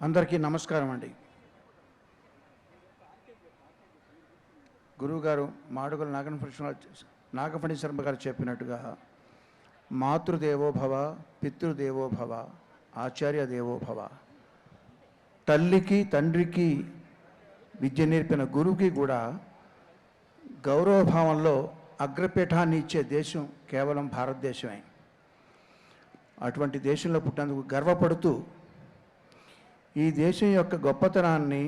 అందరికీ నమస్కారం అండి. గురువుగారు మాడుగుల నాగనపృష్ణ నాగఫణి శర్మ గారు చెప్పినట్టుగా మాతృదేవోభవ పితృదేవోభవ ఆచార్య దేవోభవ తల్లికి తండ్రికి విద్య నేర్పిన గురువుకి కూడా గౌరవభావంలో అగ్రపీఠాన్ని ఇచ్చే దేశం కేవలం భారతదేశమే. అటువంటి దేశంలో పుట్టినందుకు గర్వపడుతూ ఈ దేశం యొక్క గొప్పతనాన్ని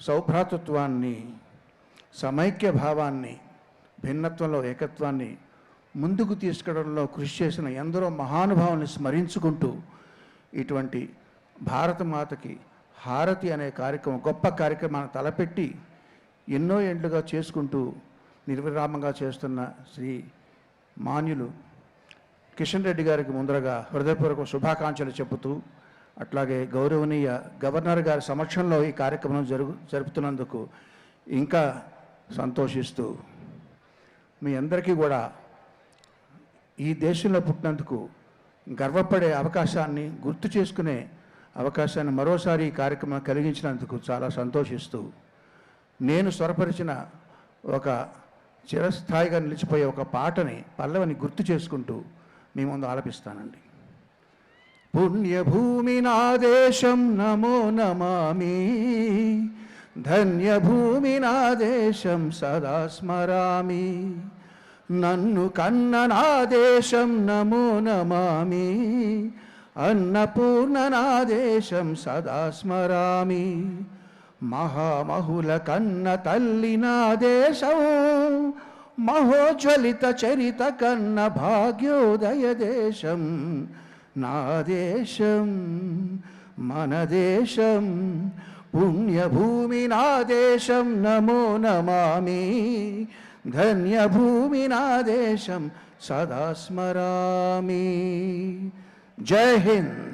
సౌభ్రాతృత్వాన్ని సమైక్య భావాన్ని భిన్నత్వంలో ఏకత్వాన్ని ముందుకు తీసుకెళ్ళడంలో కృషి చేసిన ఎందరో మహానుభావుల్ని స్మరించుకుంటూ ఇటువంటి భారత మాతకి హారతి అనే కార్యక్రమం గొప్ప కార్యక్రమాన్ని తలపెట్టి ఎన్నో ఏండ్లుగా చేసుకుంటూ నిర్విరామంగా చేస్తున్న శ్రీ మాన్యులు కిషన్ రెడ్డి గారికి ముందరగా హృదయపూర్వక శుభాకాంక్షలు చెబుతూ అట్లాగే గౌరవనీయ గవర్నర్ గారి సమక్షంలో ఈ కార్యక్రమం జరుగు జరుపుతున్నందుకు ఇంకా సంతోషిస్తూ మీ అందరికీ కూడా ఈ దేశంలో పుట్టినందుకు గర్వపడే అవకాశాన్ని గుర్తు చేసుకునే అవకాశాన్ని మరోసారి ఈ కార్యక్రమం కలిగించినందుకు చాలా సంతోషిస్తూ నేను స్వరపరిచిన ఒక చిరస్థాయిగా నిలిచిపోయే ఒక పాటని పల్లవిని గుర్తు చేసుకుంటూ మీ ముందు ఆలపిస్తానండి. పుణ్యభూమి నా దేశం నమో నమామి. ధన్యభూమి నా దేశం సదా స్మరామి. నన్ను కన్న నా దేశం నమో నమామి. అన్నపూర్ణ నా దేశం సదా స్మరామి. మహామహుల కన్న తల్లి నా దేశం మహోజ్వలిత చరిత కన్న భాగ్యోదయ దేశం. నా దేశం మన దేశం పుణ్యభూమి నా దేశం నమో నమామి. ధన్యభూమి నా దేశం సదా స్మరామి. జై హింద్.